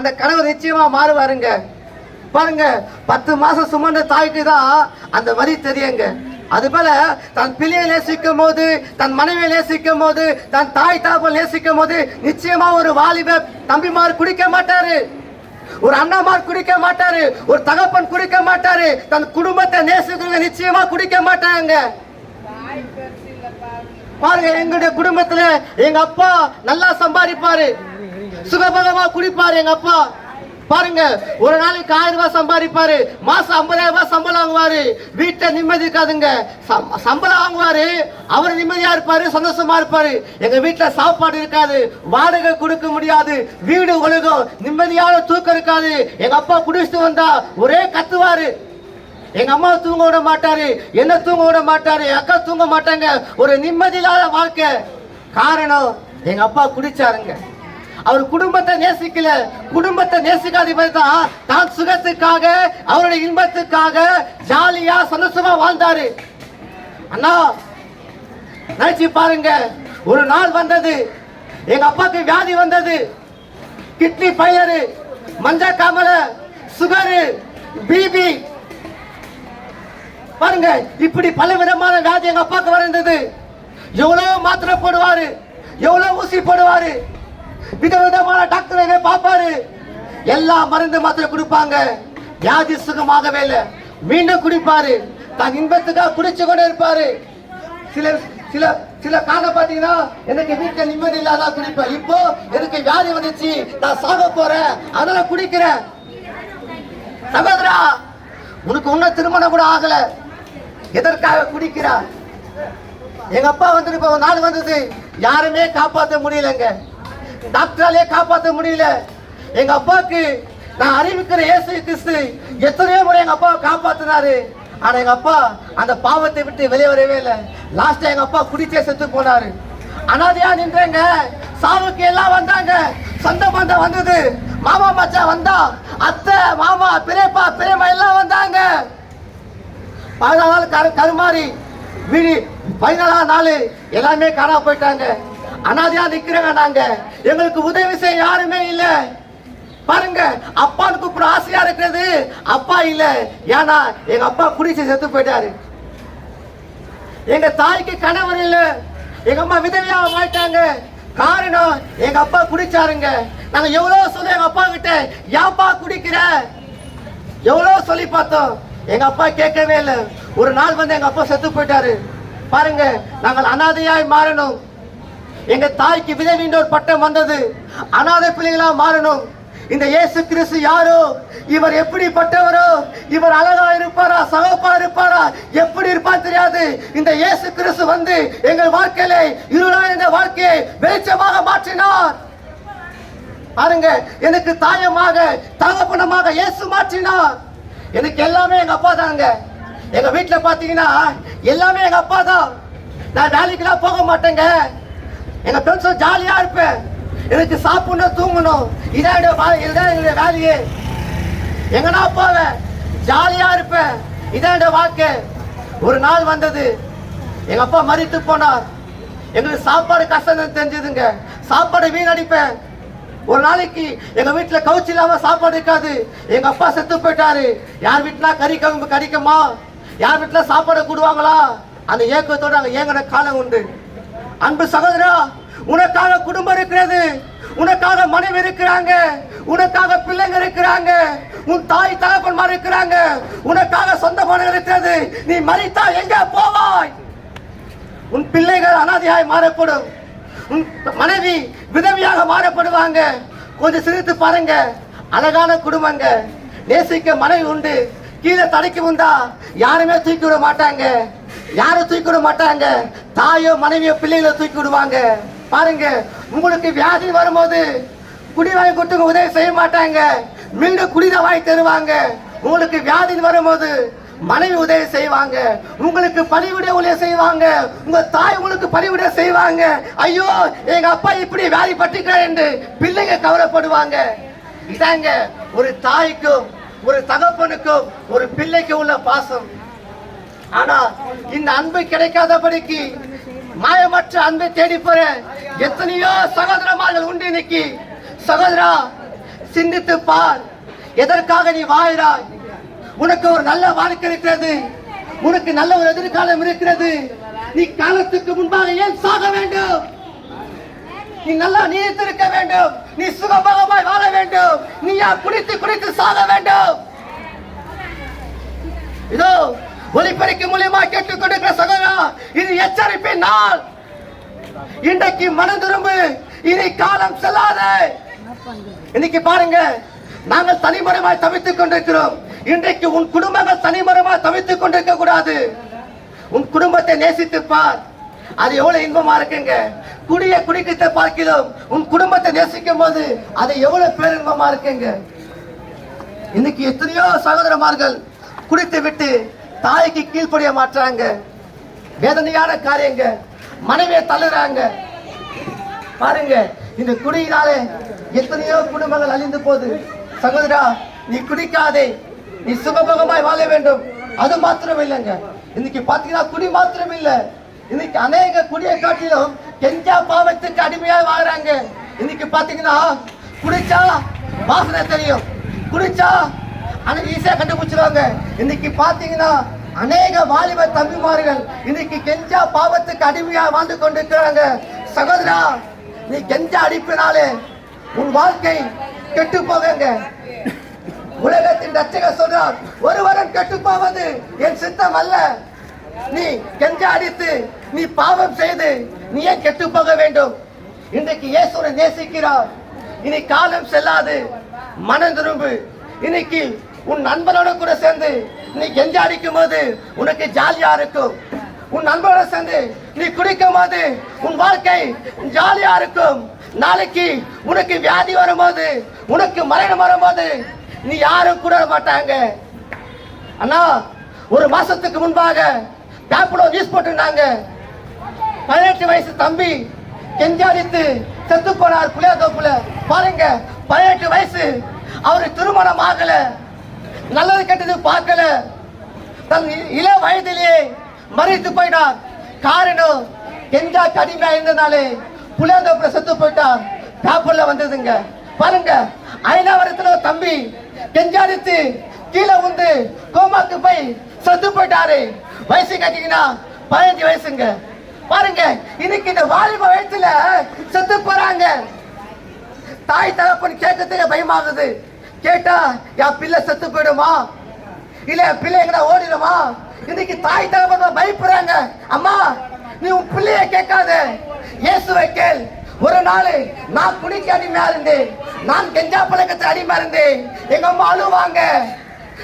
அந்த கணவர் நிச்சயமா மாறுவாருங்க. பாருங்க பத்து மாசம் சுமந்த தாய்க்கு தான் அந்த வரி தெரியுங்க. அதுபோல தன் பிள்ளையை நேசிக்கும் போது தன் மனைவியை நேசிக்கும் போது தன் தாய் தாப்பை நேசிக்கும் போது நிச்சயமா ஒரு வாலிப தம்பிமார் குடிக்க மாட்டாரு. ஒரு அண்ணாமார் குடிக்க மாட்டாரு. ஒரு தகப்பன் குடிக்க மாட்டாரு. தன் குடும்பத்தை நேசிக்கிறவங்க நிச்சயமா குடிக்க மாட்டாங்க. பாருங்க எங்களுடைய குடும்பத்துல எங்க அப்பா நல்லா சம்பாதிப்பாரு. சுகபகமா குடிப்பாரு எங்க அப்பா. பாருங்க ஒரு நாளைக்கு ஆயிரம் ரூபாய் சம்பாதிப்பாரு. மாசம் ஐம்பதாயிரம் ரூபாய் சம்பளம் வாங்குவாரு. வீட்டை நிம்மதி இருக்காதுங்க. சம்பளம் வாங்குவாரு. அவர் நிம்மதியா இருப்பாரு சந்தோஷமா இருப்பாரு. எங்க வீட்டுல சாப்பாடு இருக்காது. வாடகை கொடுக்க முடியாது. வீடு ஒழுகும். நிம்மதியான தூக்கம் இருக்காது. எங்க அப்பா குடிச்சிட்டு வந்தா ஒரே கத்துவாரு. எங்க அம்மா தூங்க விட மாட்டாரு. என்ன தூங்க விட மாட்டாரு? என் அக்கா தூங்க மாட்டாங்க. ஒரு நிம்மதி இல்லாத வாழ்க்கை. காரணம் எங்க அப்பா குடிச்சாருங்க. அவர் குடும்பத்தை நேசிக்கல. குடும்பத்தை நேசிக்காதீங்க தான் தான் சுகத்துக்காக அவருடைய இன்பத்துக்காக ஜாலியா சந்தோஷமா வாழ்ந்தாரு. அண்ணா நினைச்சு பாருங்க. ஒரு நாள் வந்தது. எங்க அப்பாவுக்கு வியாதி வந்தது. கிட்னி ஃபைலரு மஞ்சள் காமல சுகரு பிபி பாருங்க இப்படி பல விதமான வியாதி எங்க அப்பாவுக்கு வந்தது எவ்வளவு மாத்திரை போடுவாரு. எவ்வளவு ஊசி போடுவாரு. விதவிதமான டாக்டரை பார்ப்பாரு. எல்லா மருந்து மாத்திரை கொடுப்பாங்க. வியாதி சுகமாகவே இல்லை. மீண்டும் குடிப்பாரு. தன் இன்பத்துக்காக குடிச்சு கொண்டு இருப்பாரு. சில சில சில காரணம் பாத்தீங்கன்னா எனக்கு வீட்டுல நிம்மதி இல்லாத குடிப்பேன். இப்போ எனக்கு வியாதி வந்துச்சு. நான் சாக போறேன். அதனால குடிக்கிறேன். சகோதரா உனக்கு இன்னும் திருமணம் கூட ஆகல. எதற்காக குடிக்கிறா எங்க அப்பா வந்துட்டு இப்போ நாள் வந்தது. யாருமே காப்பாற்ற முடியலங்க. டாக்டராலே காப்பாத்த முடியல. எங்க அப்பாவுக்கு நான் அறிவிக்கிற இயேசு கிறிஸ்து எத்தனையோ முறை எங்க அப்பாவை காப்பாத்தினாரு. ஆனா எங்க அப்பா அந்த பாவத்தை விட்டு வெளியே வரவே இல்லை. லாஸ்டா எங்க அப்பா குடிச்சே செத்து போனாரு. அனாதையா நின்றேங்க. சாவுக்கு எல்லாம் வந்தாங்க. சொந்த பந்தம் வந்தது. மாமா மச்சான் வந்தா அத்தை மாமா பெரியப்பா பெரியம்மா எல்லாம் வந்தாங்க. பதினாலு நாள் கரு கருமாறி வீடு பதினாலாம் நாள் எல்லாமே காணா போயிட்டாங்க. அனாதையா நிக்கிறோங்க நாங்க. எங்களுக்கு உதவி செய்ய யாருமே இல்ல. பாருங்க அப்பான்னு கூப்பிட ஆசையா இருக்கிறது அப்பா இல்ல. ஏன்னா எங்க அப்பா குடிச்சு செத்து போயிட்டாரு. எங்க தாய்க்கு கணவர் இல்ல. எங்க அம்மா விதவியா மாட்டாங்க காரணம் எங்க அப்பா குடிச்சாருங்க. நாங்க எவ்வளவு சொல்ல எங்க அப்பா கிட்ட யாப்பா குடிக்கிற? எவ்வளவு சொல்லி பார்த்தோம். எங்க அப்பா கேட்கவே இல்லை. ஒரு நாள் வந்து எங்க அப்பா செத்து போயிட்டாரு. பாருங்க நாங்கள் அனாதையாய் மாறணும். எங்க தாய்க்கு விதவின்ற ஒரு பட்டம் வந்தது. அனாதை பிள்ளைகளா மாறணும். இந்த இயேசு கிறிஸ்து யாரோ? இவர் எப்படிப்பட்டவரோ இவர் அழகா இருப்பாரா? சகப்பா இருப்பாரா? எப்படி இருப்பா தெரியாது. இந்த இயேசு கிறிஸ்து வந்து எங்கள் வாழ்க்கையில இருளா இந்த வாழ்க்கையை வெளிச்சமாக மாற்றினார். பாருங்க எனக்கு தாயமாக தகப்பனமாக இயேசு மாற்றினார். எனக்கு எல்லாமே எங்க அப்பா தாங்க எங்க வீட்டுல பாத்தீங்கன்னா எல்லாமே எங்க அப்பா தான். நான் வேலைக்கெல்லாம் போக மாட்டேங்க. எங்க ஃப்ரெண்ட்ஸும் ஜாலியா இருப்பேன். எனக்கு சாப்பிடணும் தூங்கணும். இதான் என்னுடைய இதுதான் என்னுடைய வேலையே. எங்கனா போவேன் ஜாலியா இருப்பேன். இதான் என்னுடைய வாழ்க்கை. ஒரு நாள் வந்தது. எங்க அப்பா மறித்து போனார். எங்களுக்கு சாப்பாடு கஷ்டம் தெரிஞ்சதுங்க. சாப்பாடு வீணடிப்பேன். ஒரு நாளைக்கு எங்க வீட்டுல கவுச்சு இல்லாம சாப்பாடு இருக்காது. எங்க அப்பா செத்து போயிட்டாரு. யார் வீட்டுல கறி கவும்பு கறிக்குமா யார் வீட்டுல சாப்பாடு கூடுவாங்களா? அந்த ஏக்கத்தோட அங்க ஏங்கின காலம் உண்டு. அன்பு சகோதரா உனக்காக குடும்பம் இருக்கிறது உனக்காக மனைவி இருக்கிறாங்க உனக்காக பிள்ளைங்க இருக்கிறாங்க உன் தாய் தகப்பன்மார் இருக்கிறாங்க உனக்காக சொந்த மனைவி இருக்கிறது நீ மறித்தா எங்க போவாய்? உன் பிள்ளைகள் அனாதையாய் மாறப்படும். உன் மனைவி விதவியாக மாறப்படுவாங்க. கொஞ்சம் சிரித்து பாருங்க. அழகான குடும்பங்க. நேசிக்க மனைவி உண்டு. கீழே தடைக்கு வந்தா யாருமே தூக்கி விட மாட்டாங்க. யாரும் தூக்கி விட மாட்டாங்க? தாயோ மனைவியோ பிள்ளைகளை தூக்கி விடுவாங்க. பாருங்க உங்களுக்கு வியாதி வரும்போது குடி வாங்கி கொடுத்து உதவி செய்ய மாட்டாங்க. மீண்டும் குடிதான் வாங்கி தருவாங்க. உங்களுக்கு வியாதி வரும்போது மனைவி உதவி செய்வாங்க. உங்களுக்கு பணிவிட உதவி செய்வாங்க. உங்க தாய் உங்களுக்கு பணிவிட செய்வாங்க. ஐயோ எங்க அப்பா இப்படி வேலை பட்டுக்கிறார் என்று பிள்ளைங்க கவலைப்படுவாங்க. இதாங்க ஒரு தாய்க்கும் ஒரு தகப்பனுக்கும் ஒரு பிள்ளைக்கும் உள்ள பாசம். ஆனா இந்த அன்பு கிடைக்காதபடிக்கு மாயமற்ற அன்பை தேடி போற எத்தனையோ சகோதரமார்கள் உண்டு இன்னைக்கு. சகோதரா சிந்தித்து பார். எதற்காக நீ வாழ்கிறாய் உனக்கு ஒரு நல்ல வாழ்க்கை இருக்கிறது. உனக்கு நல்ல ஒரு எதிர்காலம் இருக்கிறது. நீ காலத்துக்கு முன்பாக ஏன் சாக வேண்டும்? நீ நல்லா நீத்திருக்க வேண்டும். நீ சுகபோகமாய் வாழ வேண்டும். நீ குடித்து குடித்து சாக வேண்டும். இதோ ஒளிப்பெருக்கி மூலியமா கேட்டுக் கொடுக்கிற சகோதரா இது எச்சரிப்பின் நாள். இன்றைக்கு மனம் திரும்பு இனி காலம் செல்லாதே. இன்னைக்கு பாருங்க நாங்கள் தனிமரமாய் தவித்துக் கொண்டிருக்கிறோம். இன்றைக்கு உன் குடும்பங்கள் தனிமரமாய் தவித்துக் கொண்டிருக்க கூடாது. உன் குடும்பத்தை நேசித்து பார். அது எவ்வளவு இன்பமா இருக்குங்க. குடிய குடிக்கிட்ட பார்க்கிறோம். உன் குடும்பத்தை நேசிக்கும் போது அது எவ்வளவு பேரின்பமா இருக்குங்க. இன்னைக்கு எத்தனையோ சகோதரமார்கள் குடித்து விட்டு தாய்க்கு கீழ்ப்படிய மாற்றாங்க. வேதனையான காரியங்க. மனைவியை தள்ளுறாங்க. பாருங்க இந்த குடியினாலே எத்தனையோ குடும்பங்கள் அழிந்து போகுது. சகோதரா நீ குடிக்காதே. நீ சுகபகமாய் வாழ வேண்டும். அது மாத்திரம் இல்லைங்க இன்னைக்கு பாத்தீங்கன்னா குடி மாத்திரம் இல்ல இன்னைக்கு அநேக குடியை காட்டிலும் கெஞ்சா பாவத்துக்கு அடிமையாக வாழ்றாங்க. இன்னைக்கு பாத்தீங்கன்னா குடிச்சா வாசனை தெரியும். குடிச்சா ஆனா ஈஸியா கண்டுபிடிச்சிருவாங்க. இன்னைக்கு பாத்தீங்கன்னா அநேக வாலிப தம்பிமார்கள் இன்னைக்கு கெஞ்சா பாவத்துக்கு அடிமையா வாழ்ந்து கொண்டிருக்கிறாங்க. சகோதரா நீ கெஞ்சா அடிப்பினாலே உன் வாழ்க்கை கெட்டு போகுங்க. உலகத்தின் ரச்சக சொல்றார் ஒருவரும் கெட்டு போவது என் சித்தம் அல்ல. நீ கெஞ்சா அடித்து நீ பாவம் செய்து நீ ஏன் கெட்டு போக வேண்டும்? இன்றைக்கு இயேசுவை நேசிக்கிறார். இனி காலம் செல்லாது மனம் திரும்பு. இன்னைக்கு உன் நண்பனோட கூட சேர்ந்து நீ கெஞ்ச அடிக்கும் போது உனக்கு ஜாலியா இருக்கும். உன் நண்பனோட சேர்ந்து நீ குடிக்கும் போது உன் வாழ்க்கை ஜாலியா இருக்கும். நாளைக்கு உனக்கு வியாதி வரும்போது உனக்கு மரணம் வரும்போது நீ யாரும் கூட மாட்டாங்க அண்ணா ஒரு மாசத்துக்கு முன்பாக பேப்பர்ல நியூஸ் போட்டிருந்தாங்க. பதினெட்டு வயசு தம்பி கெஞ்சாடித்து செத்து போனார் புளியாதோப்புல பாருங்க பதினெட்டு வயசு அவரு திருமணம் ஆகலை. நல்லது கெட்டது பார்க்கல. தன் இள வயதிலேயே மறைத்து போயிட்டார் காரணம் கெஞ்சா கடுமையா இருந்தனாலே புளியாந்தோப்புல செத்து போயிட்டார் பேப்பர்ல வந்ததுங்க. பாருங்க ஐநாவரத்துல ஒரு தம்பி கெஞ்சாடித்து கீழே வந்து கோமாக்கு போய் செத்து போயிட்டாரு. வயசு கேட்டீங்கன்னா பதினஞ்சு வயசுங்க. பாருங்க இன்னைக்கு இந்த வாலிப வயசுல செத்து போறாங்க. தாய் தகப்பன் கேட்கறதுக்கு பயமாகுது. கேட்டா என் பிள்ளை செத்து போயிடுமா? இல்ல என் பிள்ளை எங்கடா ஓடிடுமா? இன்னைக்கு தாய் தகப்பன் பயப்படுறாங்க. அம்மா நீ உன் பிள்ளைய கேட்காத. இயேசுவை கேள். ஒரு நாள் நான் குடிக்க அடிமையா இருந்தேன். நான் கெஞ்சா பழக்கத்தை அடிமையா இருந்தேன். எங்க அம்மா அழுவாங்க.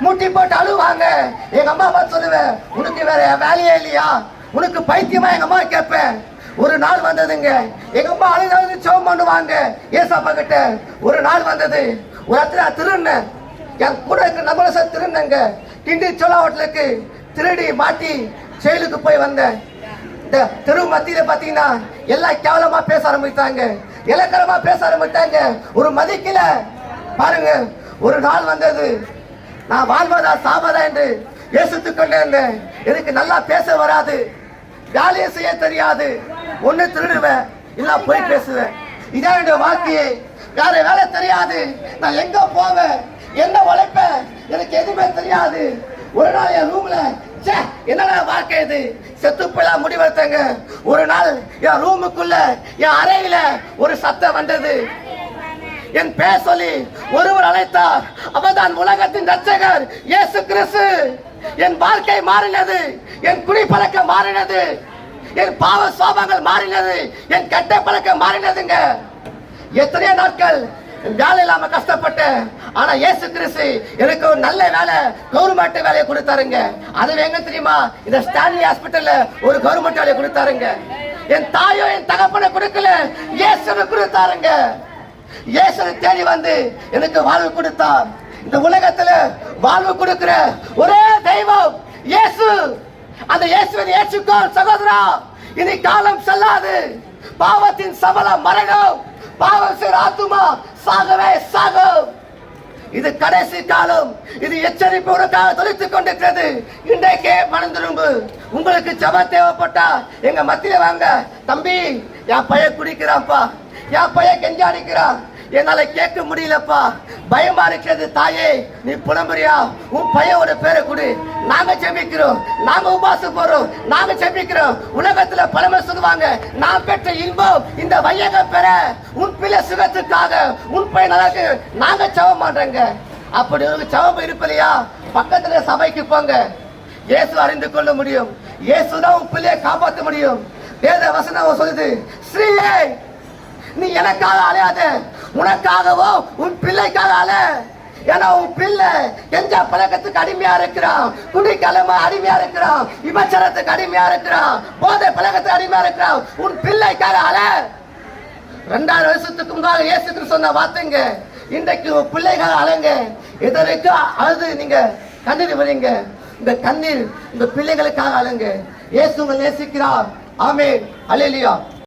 முட்டி போட்டு அழுவாங்க. எங்க அம்மா பார்த்து சொல்லுவேன் உனக்கு வேற வேலையே இல்லையா? உனக்கு பைத்தியமா எங்க அம்மா கேட்பேன். ஒரு நாள் வந்ததுங்க. எங்க அம்மா அழுதாவது சோம் பண்ணுவாங்க. ஏசாப்பா கிட்ட ஒரு நாள் வந்தது. ஒரு இடத்துல நான் திருடினேன் என் கூட இருக்கிற நம்மள சார் திருடினேங்க. கிண்டி சோழா ஹோட்டலுக்கு திருடி மாட்டி செயலுக்கு போய் வந்தேன். இந்த தெரு மத்தியில் பார்த்தீங்கன்னா எல்லாம் கேவலமாக பேச ஆரம்பித்தாங்க இலக்கணமாக பேச ஆரம்பித்தாங்க ஒரு மதிக்கல. பாருங்க ஒரு நாள் வந்தது. நான் வாழ்வதா சாவதா என்று யோசித்துக் கொண்டே இருந்தேன். எனக்கு நல்லா பேச வராது. வேலையை செய்ய தெரியாது. ஒன்று திருடுவேன் இல்லை போய் பேசுவேன். இதான் என்னுடைய வாழ்க்கையை. வேற வேலை தெரியாது? நான் எங்க போவேன்? என்ன உழைப்பேன்? எனக்கு எதுவுமே தெரியாது. ஒரு நாள் என் ரூம்ல ச்சே என்னடா வாழ்க்கை இது? செத்து போயலாம் முடிவெடுத்தங்க. ஒரு நாள் என் ரூமுக்குள்ள என் அறையில ஒரு சத்தம் வந்தது. என் பேர் சொல்லி ஒருவர் அழைத்தார். அவர்தான் உலகத்தின் ரட்சகர் இயேசு கிறிஸ்து. என் வாழ்க்கை மாறினது என் குடி பழக்கம் மாறினது என் பாவ சோபங்கள் மாறினது என் கெட்ட பழக்கம் மாறினதுங்க. எத்தனையோ நாட்கள் வேலை இல்லாம கஷ்டப்பட்டேன் ஆனா இயேசு கிறிஸ்து எனக்கு ஒரு நல்ல வேலை கவர்மெண்ட் வேலையை கொடுத்தாருங்க. அது எங்க தெரியுமா? இந்த ஸ்டான்லி ஹாஸ்பிட்டல்ல ஒரு கவர்மெண்ட் வேலையை கொடுத்தாருங்க. என் தாயோ என் தகப்பனை கொடுக்கல. இயேசுவை கொடுத்தாருங்க. இயேசுவை தேடி வந்து எனக்கு வாழ்வு கொடுத்தார். இந்த உலகத்துல வாழ்வு கொடுக்கிற ஒரே தெய்வம் இயேசு. அந்த இயேசுவை ஏற்றுக்கோ சகோதரா. இனி காலம் செல்லாது. பாவத்தின் சபல மரணம் பாவம் செய்ற ஆத்துமா சாகவே சாகும். இது கடைசி காலம். இது எச்சரிப்பு உனக்காக தொலைத்துக் கொண்டிருக்கிறது. இன்றைக்கே மனம் திரும்பு உங்களுக்கு ஜப தேவைப்பட்டா எங்க மத்தியில வாங்க. தம்பி என் பையன் குடிக்கிறான்ப்பா. என் பையன் கெஞ்சாடிக்கிறான் என்னால கேட்க முடியலப்பா. பயமா இருக்கிறது தாயே நீ புலம்புறியா? உன் பையனோட பேரை கொடு. நாங்க ஜெபிக்கிறோம் நாங்க உபாசம் போறோம் நாங்க ஜெபிக்கிறோம் உலகத்துல பழமை சொல்லுவாங்க நான் பெற்ற இன்பம் இந்த வையக பெற. உன் பிள்ளை சுகத்துக்காக உன் பையன் நல்லா இருக்கு. நாங்க ஜெபம் பண்றோங்க. அப்படி ஒரு சவம் இருப்பலையா பக்கத்துல சபைக்கு போங்க. இயேசு அறிந்து கொள்ள முடியும். இயேசுதான் உன் பிள்ளையை காப்பாற்ற முடியும். வேத வசனம் சொல்லுது ஸ்ரீயே நீ எனக்காக அலையாத உனக்காகவோ உன் பிள்ளைக்காக அல ஏன்னா உன் பிள்ளை எந்த பழக்கத்துக்கு அடிமையா இருக்கிறான்? குடிக்கிழமை அடிமையா இருக்கிறான். விபச்சாரத்துக்கு அடிமையா இருக்கிறான். போதை பழக்கத்துக்கு அடிமையா இருக்கிறான். உன் பிள்ளைக்காக அல ரெண்டாயிரம் வருஷத்துக்கு முன்னால இயேசு சொன்ன வார்த்தைங்க. இன்றைக்கு உன் பிள்ளைக்காக அலைங்க. இதற்கு அழுது நீங்க கண்ணீர் வரீங்க. இந்த கண்ணீர் இந்த பிள்ளைகளுக்காக அலைங்க. இயேசு உங்களை நேசிக்கிறார். ஆமே அல்லேலூயா